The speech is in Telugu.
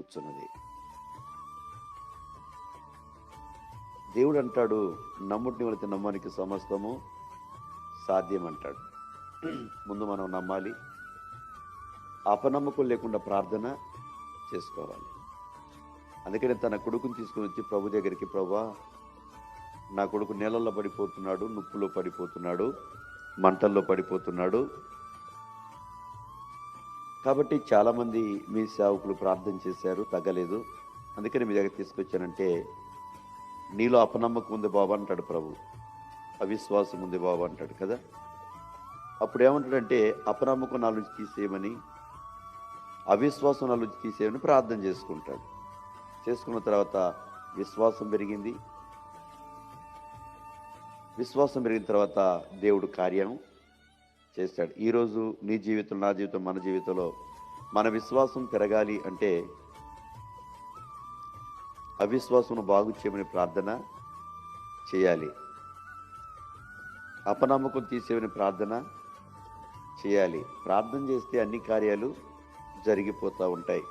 కూర్చున్నది. దేవుడు అంటాడు నమ్ముటిని వెళితే నమ్మనికి సమస్తము సాధ్యం అంటాడు ముందు మనం నమ్మాలి అపనమ్మకం లేకుండా ప్రార్థన చేసుకోవాలి. అందుకని తన కొడుకుని తీసుకుని వచ్చి ప్రభు దగ్గరికి ప్రభా నా కొడుకు నీళ్ళల్లో పడిపోతున్నాడు నుప్పులో పడిపోతున్నాడు మంటల్లో పడిపోతున్నాడు కాబట్టి చాలామంది మీ సేవకులు ప్రార్థన చేశారు తగ్గలేదు. అందుకని మీ దగ్గర తీసుకొచ్చానంటే నీలో అపనమ్మకం ఉంది బాబు అంటాడు ప్రభు. అవిశ్వాసం ఉంది బాబు అంటాడు కదా. అప్పుడు ఏమంటాడంటే అపనమ్మకం నాలుగు తీసేయమని అవిశ్వాసం నాలుగు తీసేయమని ప్రార్థన చేసుకుంటాడు. చేసుకున్న తర్వాత విశ్వాసం పెరిగింది. విశ్వాసం పెరిగిన తర్వాత దేవుడు కార్యం చేస్తాడు. ఈరోజు నీ జీవితం నా జీవితం మన జీవితంలో మన విశ్వాసం పెరగాలి అంటే అవిశ్వాసం బాగు చేయమని ప్రార్థన చేయాలి. అపనమ్మకం తీసేవని ప్రార్థన చేయాలి. ప్రార్థన చేస్తే అన్ని కార్యాలు జరిగిపోతూ ఉంటాయి.